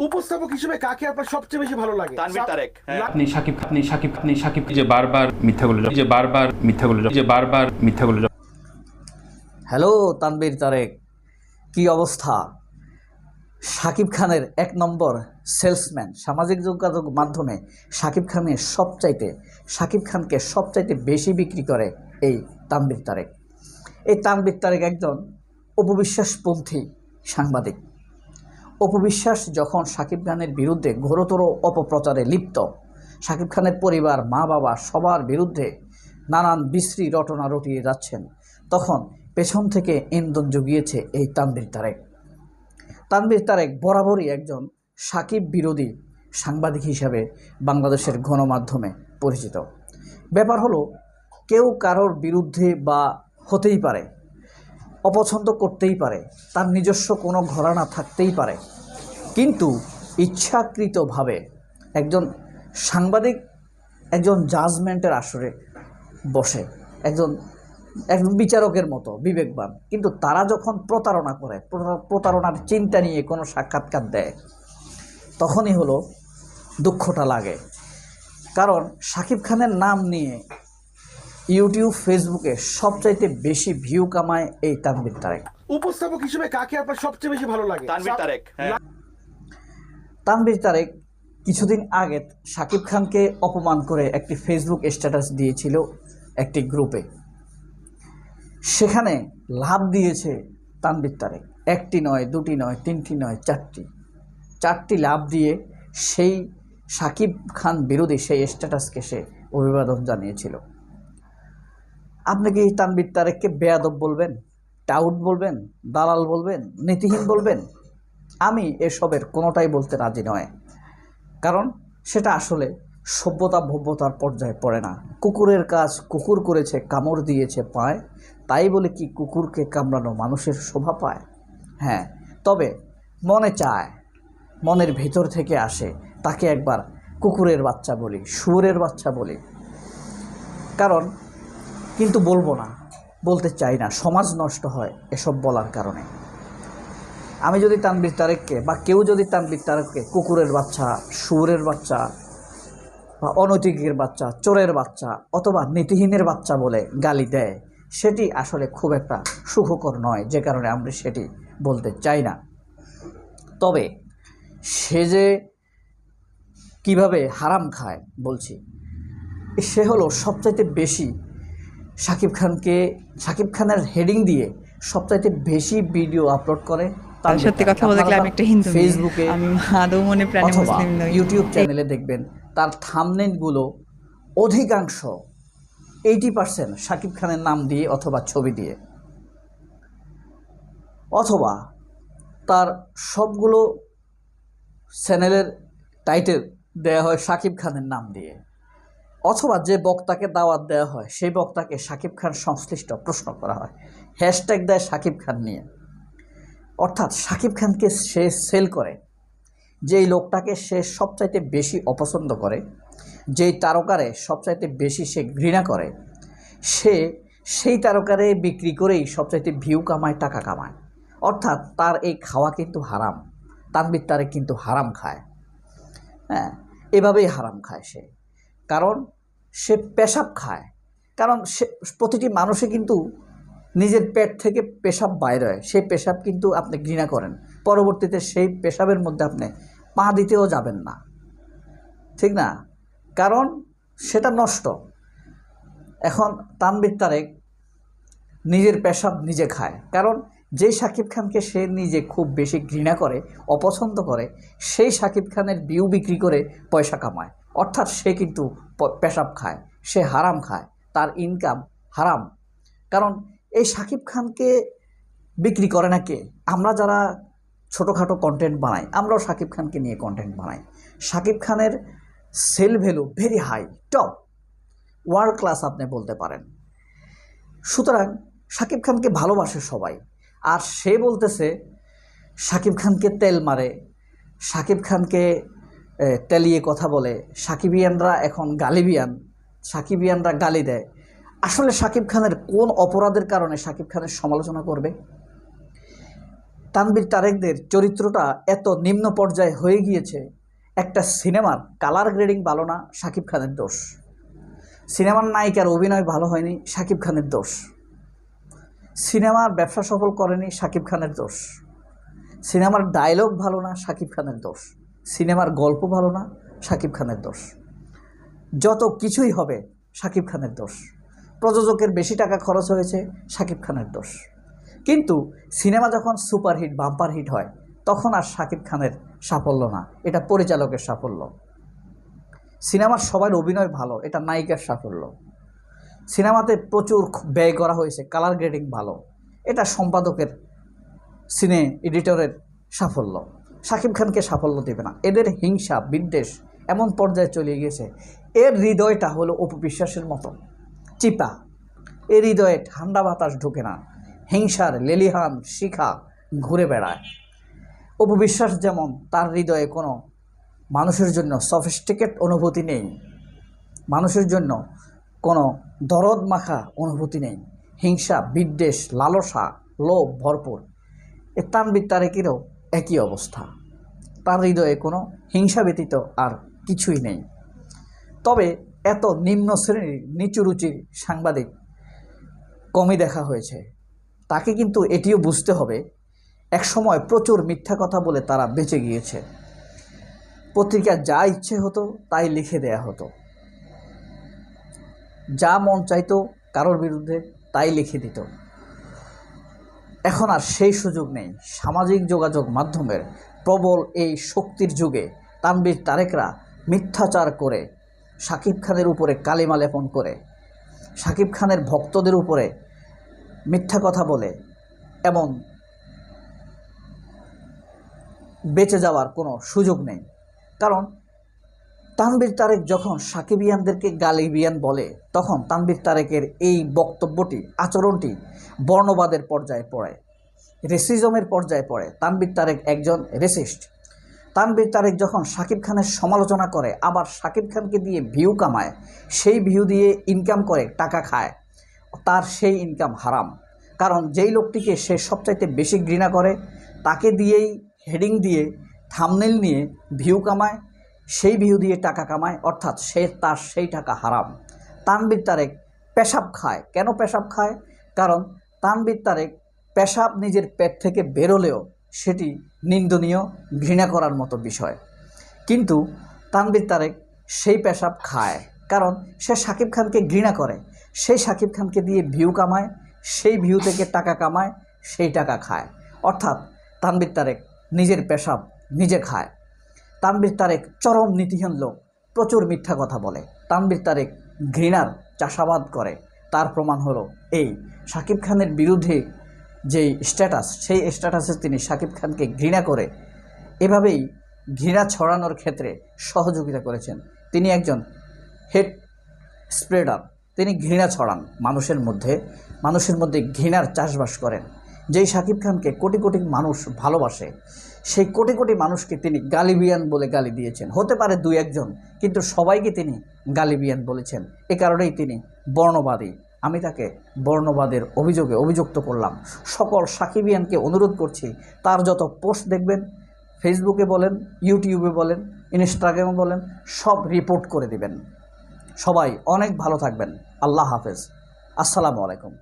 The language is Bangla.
উপস্থাপক হিসেবে কাকে আপনার সবচেয়ে বেশি ভালো লাগে? তানভীর তারেক হ্যাঁ। আপনি সাকিব আপনি সাকিব আপনি সাকিব। যে বারবার মিথ্যাগুলো যে বারবার মিথ্যাগুলো যে বারবার মিথ্যাগুলো হ্যালো তানবীর তারেক কি অবস্থা? সাকিব খানের এক নম্বর সেলসম্যান সামাজিক যোগাযোগ মাধ্যমে শাকিব খানের সবচাইতে শাকিব খানকে সবচাইতে বেশি বিক্রি করে এই তানবীর তারেক। এই তানবীর তারেক একজন অপবিশ্বাসপন্থী সাংবাদিক। অপবিশ্বাস যখন শাকিব খানের বিরুদ্ধে ঘোরতর অপপ্রচারে লিপ্ত শাকিব খানের পরিবার, মা বাবা সবার বিরুদ্ধে নানান বিশ্রী রটনা রটিয়ে যাচ্ছেন, তখন পেছন থেকে ইন্ধন জুগিয়েছে এই তানবীর তারেক। তানবীর তারেক বরাবরই একজন সাকিব বিরোধী সাংবাদিক হিসাবে বাংলাদেশের গণমাধ্যমে পরিচিত। ব্যাপার হলো, কেউ কারোর বিরুদ্ধে বা হতেই পারে অপছন্দ করতেই পারে। তার নিজস্ব কোনো ঘরানা থাকতেই পারে। কিন্তু ইচ্ছাকৃতভাবে একজন সাংবাদিক একজন জাজমেন্টের আসরে বসে, একজন একজন বিচারকের মতো, বিবেকবান। কিন্তু তারা যখন প্রতারণা করে প্রতারণার চিন্তা নিয়ে কোনো সাক্ষাৎকার দেয়, তখনই হলো দুঃখটা লাগে। কারণ শাকিব খানের নাম নিয়ে ইউটিউব ফেসবুকে সবচাইতে বেশি ভিউ কামায় এই তানবির তারেক। উপস্থাপক হিসেবে কাকে আপনার সবচেয়ে বেশি ভালো লাগে? তানবির তারেক হ্যাঁ। তানবীর তারেক কিছুদিন আগে শাকিব খানকে অপমান করে একটি ফেসবুক স্ট্যাটাস দিয়েছিল একটি গ্রুপে। সেখানে লাভ দিয়েছে তানবীর তারেক। একটি নয় দুটি নয় তিনটি নয় চারটি। চারটি লাভ দিয়ে সেই শাকিব খান বিরোধী সেই স্ট্যাটাসকে সে অভিবাদন জানিয়েছিল। আপনি কি তানবীর তারেককে বেয়াদব বলবেন টাউট বলবেন, দালাল বলবেন, নীতিহীন বলবেন? আমি এসবের কোনোটাই বলতে রাজি নয়। কারণ সেটা আসলে সভ্যতা ভব্যতার পর্যায়ে পড়ে না। কুকুরের কাজ কুকুর করেছে, কামড় দিয়েছে, পায়। তাই বলে কি কুকুরকে কামড়ানো মানুষের শোভা পায়? হ্যাঁ তবে মনে চায়, মনের ভেতর থেকে আসে, তাকে একবার কুকুরের বাচ্চা বলি, শুয়োরের বাচ্চা বলি। কারণ কিন্তু বলব না, বলতে চাই না, সমাজ নষ্ট হয় এসব বলার কারণে। আমি যদি তানবির তারেককে বা কেউ যদি তানবির তারেককে কুকুরের বাচ্চা, শুয়োরের বাচ্চা বা অনৈতিকের বাচ্চা, চোরের বাচ্চা অথবা নীতিহীনের বাচ্চা বলে গালি দেয়, সেটি আসলে খুব একটা সুখকর নয়, যে কারণে আমরা সেটি বলতে চাই না। তবে সে যে কীভাবে হারাম খায় বলছি, সে হলো সবচাইতে বেশি শাকিব খানকে শাকিব খানের হেডিং দিয়ে সবচাইতে বেশি ভিডিও আপলোড করে তার সত্যি কথা বলতে গেলে আমি একটা হিন্দু ফেসবুকে আমি আদৌ মনে প্রাণে মুসলিম নই। ইউটিউব চ্যানেলে দেখবেন তার থামনেলগুলো অধিকাংশ এইটি পার্সেন্ট শাকিব খানের নাম দিয়ে অথবা ছবি দিয়ে। অথবা তার সবগুলো চ্যানেলের টাইটেল দেওয়া হয় শাকিব খানের নাম দিয়ে। অথবা যে বক্তাকে দাওয়াত দেওয়া হয়, সেই বক্তাকে শাকিব খান সংশ্লিষ্ট প্রশ্ন করা হয়। হ্যাশট্যাগ দেয় শাকিব খান নিয়ে। অর্থাৎ শাকিব খানকে সে সেল করে, যেই লোকটাকে সে সবচাইতে বেশি অপছন্দ করে, যেই তারকারে সবচাইতে বেশি সে ঘৃণা করে, সে সেই তারকারে বিক্রি করেই সবচাইতে ভিউ কামায়, টাকা কামায়। অর্থাৎ তার এই খাওয়া কিন্তু হারাম, তানবির তারে কিন্তু হারাম খায়। হ্যাঁ এভাবেই হারাম খায় সে। কারণ সে পেশাব খায়। কারণ সে, প্রতিটি মানুষে কিন্তু নিজের পেট থেকে পেশাব বাইরে হয়। সেই পেশাব কিন্তু আপনি ঘৃণা করেন। পরবর্তীতে সেই পেশাবের মধ্যে আপনি পা দিতেও যাবেন না। ঠিক না? কারণ সেটা নষ্ট। এখন তানবির তারেক নিজের পেশাব নিজে খায়। কারণ যেই শাকিব খানকে সে নিজে খুব বেশি ঘৃণা করে, অপছন্দ করে, সেই শাকিব খানের বিউ বিক্রি করে পয়সা কামায়। অর্থাৎ সে কিন্তু পেশাব খায়, সে হারাম খায়, তার ইনকাম হারাম। কারণ এই শাকিব খানকে বিক্রি করে না কে? আমরা যারা ছোটোখাটো কন্টেন্ট বানাই, আমরাও শাকিব খানকে নিয়ে কন্টেন্ট বানাই। শাকিব খানের sale value very high top world class আপনি বলতে পারেন। সুতরাং শাকিব খানকে ভালোবাসে সবাই। আর সে বলতেছে শাকিব খানকে তেল মারে, সাকিব খানকে তেলিয়ে কথা বলে, সাকিবিয়ানরা এখন গালিবিয়ান, সাকিবিয়ানরা গালি দেয়। আসলে শাকিব খানের কোন অপরাধের কারণে শাকিব খানের সমালোচনা করবে? তানবীর তারেকদের চরিত্রটা এত নিম্ন পর্যায়ে হয়ে গিয়েছে, একটা সিনেমার কালার গ্রেডিং ভালো না শাকিব খানের দোষ। সিনেমার নায়িকার অভিনয় ভালো হয়নি শাকিব খানের দোষ। সিনেমার ব্যবসা সফল করেনি শাকিব খানের দোষ। সিনেমার ডায়লগ ভালো না শাকিব খানের দোষ। সিনেমার গল্প ভালো না, শাকিব খানের দোষ। যত কিছুই হবে, শাকিব খানের দোষ। প্রযোজকের বেশি টাকা খরচ হয়েছে, শাকিব খানের দোষ। কিন্তু সিনেমা যখন সুপারহিট বাম্পার হিট হয়, তখন আর শাকিব খানের সাফল্য না। এটা পরিচালকের সাফল্য। সিনেমার সবার অভিনয় ভালো, এটা নায়িকার সাফল্য। সিনেমাতে প্রচুর ব্যয় করা হয়েছে কালার গ্রেডিং ভালো। এটা সম্পাদকের সিনে এডিটরের সাফল্য। শাকিব খানকে সাফল্য দেবে না। এদের হিংসা, বিদ্বেষ এমন পর্যায়ে চলে গিয়েছে। এর হৃদয়টা হলো অপবিশ্বাসের মতো। চিপা। এর হৃদয়ে ঠান্ডা বাতাস ঢোকে না। হিংসার লেলিহান শিখা ঘুরে বেড়ায়। অপবিশ্বাস যেমন তার হৃদয়ে কোনো মানুষের জন্য সফিস্টিকেট অনুভূতি নেই, মানুষের জন্য কোনো দরদ মাখা অনুভূতি নেই, হিংসা, বিদ্বেষ, লালসা, লোভ ভরপুর। এ তানবির তারেকেরও একই অবস্থা। তার হৃদয়ে কোনো হিংসা ব্যতীত আর কিছুই নেই। তবে এত নিম্ন শ্রেণির নিচু রুচির সাংবাদিক কমই দেখা হয়েছে। তাকে কিন্তু এটিও বুঝতে হবে, একসময় প্রচুর মিথ্যা কথা বলে তারা বেঁচে গিয়েছে। পত্রিকা যা ইচ্ছে হতো তাই লিখে দেয়া হতো। যা মন চাইতো কারোর বিরুদ্ধে তাই লিখে দিত। এখন আর সেই সুযোগ নেই। সামাজিক যোগাযোগ মাধ্যমের প্রবল এই শক্তির যুগে তানবীর তারেকরা মিথ্যাচার করে শাকিব খানের উপরে কালিমা লেপন করে শাকিব খানের ভক্তদের উপরে মিথ্যা কথা বলে এমন বেঁচে যাওয়ার কোনো সুযোগ নেই। কারণ তানবীর তারেক যখন সাকিবিয়ানদেরকে গালিবিয়ান বলে, তখন তানবীর তারেকের এই বক্তব্যটি, আচরণটি বর্ণবাদের পর্যায়ে পড়ে রেসিজমের পর্যায়ে পড়ে। তানবীর তারেক একজন রেসিস্ট তানবীর তারেক যখন শাকিব খানের সমালোচনা করে, আবার শাকিব খানকে দিয়ে ভিউ কামায়, সেই ভিউ দিয়ে ইনকাম করে, টাকা খায়, তার সেই ইনকাম হারাম। কারণ যেই লোকটিকে সে সবচাইতে বেশি ঘৃণা করে, তাকে দিয়েই হেডিং দিয়ে থামনেল নিয়ে ভিউ কামায় সেই ভিউ দিয়ে টাকা কামায়, অর্থাৎ সে তার সেই টাকা হারাম। তানবীর তারেক পেশাব খায়। কেন পেশাব খায়? কারণ তানবীর তারেক পেশাব নিজের পেট থেকে বেরোলেও সেটি নিন্দনীয়, ঘৃণা করার মতো বিষয়। কিন্তু তানবির তারেক সেই পেশাব খায়। কারণ সে শাকিব খানকে ঘৃণা করে। সেই শাকিব খানকে দিয়ে ভিউ কামায়, সেই ভিউ থেকে টাকা কামায়, সেই টাকা খায়। অর্থাৎ তানবির তারেক নিজের পেশাব নিজে খায়। তানবীর তারেক চরম নীতিহীন লোক, প্রচুর মিথ্যা কথা বলে। তানবীর তারেক ঘৃণার চাষাবাদ করে। তার প্রমাণ হলো এই, শাকিব খানের বিরুদ্ধে যেই স্ট্যাটাস সেই স্ট্যাটাসে তিনি শাকিব খানকে ঘৃণা করে এভাবেই ঘৃণা ছড়ানোর ক্ষেত্রে সহযোগিতা করেছেন। তিনি একজন হেড স্প্রেডার তিনি ঘৃণা ছড়ান মানুষের মধ্যে মানুষের মধ্যে ঘৃণার চাষবাস করেন। যেই শাকিব খানকে কোটি কোটি মানুষ ভালোবাসে, সেই কোটি কোটি মানুষকে তিনি গালিবিয়ান বলে গালি দিয়েছেন। হতে পারে দুই একজন, কিন্তু সবাইকে তিনি গালিবিয়ান বলেছেন। এ কারণেই তিনি বর্ণবাদী। আমি তাকে বর্ণবাদের অভিযোগে অভিযুক্ত করলাম। সকল সাকিবিয়ানকে অনুরোধ করছি, তার যত পোস্ট দেখবেন, ফেসবুকে বলেন, ইউটিউবে বলেন, ইনস্টাগ্রামে বলেন, সব রিপোর্ট করে দিবেন। সবাই অনেক ভালো থাকবেন। আল্লাহ হাফেজ। আসসালামু আলাইকুম।